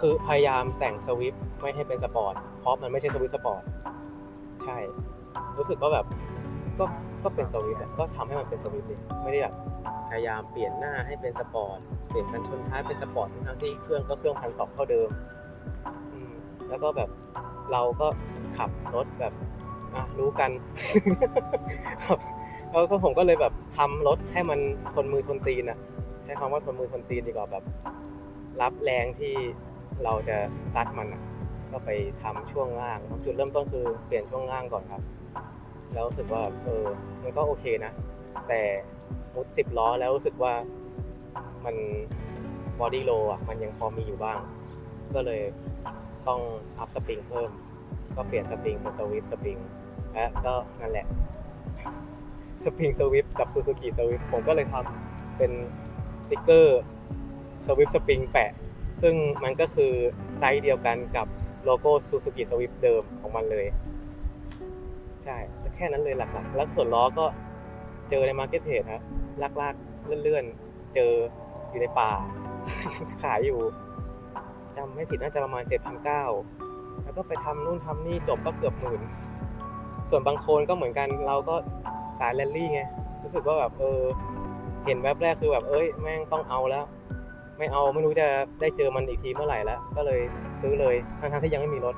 คือพยายามแต่งสวิฟไม่ให้เป็นสปอร์ตเพราะมันไม่ใช่สวิฟสปอร์ตใช่ รู้สึกว่าแบบก็ก็เป็นสวิฟต์อะก็ทำให้มันเป็นสวิฟเลยไม่ได้แบบพยายามเปลี่ยนหน้าให้เป็นสปอร์ตเปลี่ยนกันชนท้ายเป็นสปอร์ตทั้งที่เครื่องก็เครื่องพันสองเท่าเดิมแล้วก็แบบเราก็ขับรถแบบอะรู้กันครับแล้วก็ผมก็เลยแบบทำรถให้มันทนมือทนตีนอะใช้คำว่าทนมือทนตีนดีกว่าแบบ รับแรงที่ เราจะซัดมันก็ไปทำช่วงล่าง จุดเริ่มต้นคือเปลี่ยนช่วงล่างก่อนครับ แล้วรู้สึกว่าเออมันก็โอเคนะ แต่มุดสิบล้อแล้วรู้สึกว่ามันบอดี้โลอะมันยังพอมีอยู่บ้าง ก็เลยต้องอัพสปริงเพิ่ม ก็เปลี่ยนสปริงเป็นสวิฟสปริงและก็นั่นแหละสปริงสวิฟกับซูซูกิสวิฟผมก็เลยทำเป็นติ๊กเกอร์สวิฟสปริงแปะ ซึ่งมันก็คือไซส์เดียวกันกับโลโก้ซูซูกิสวิฟเดิมของมันเลย ใช่แต่แค่นั้นเลยหลักๆ แล้วส่วนล้อก็เจอในมาร์เก็ตเพจครับลากๆ เลื่อนๆ เจออยู่ในป่า ขายอยู่จำไม่ผิดน่าจะประมาณ 7,900 แล้วก็ไปทำนู่นทำนี่จบก็เกือบหมื่น ส่วนบางโคนก็เหมือนกันเราก็สายแรลลี่ไง รู้สึกว่าแบบเออ เห็นแวบแรกคือแบบเอ้ย แม่งต้องเอาแล้ว ไม่เอาไม่รู้จะได้เจอมันอีกทีเมื่อไหร่แล้ว ก็เลยซื้อเลยทั้งๆที่ยังไม่มีรถ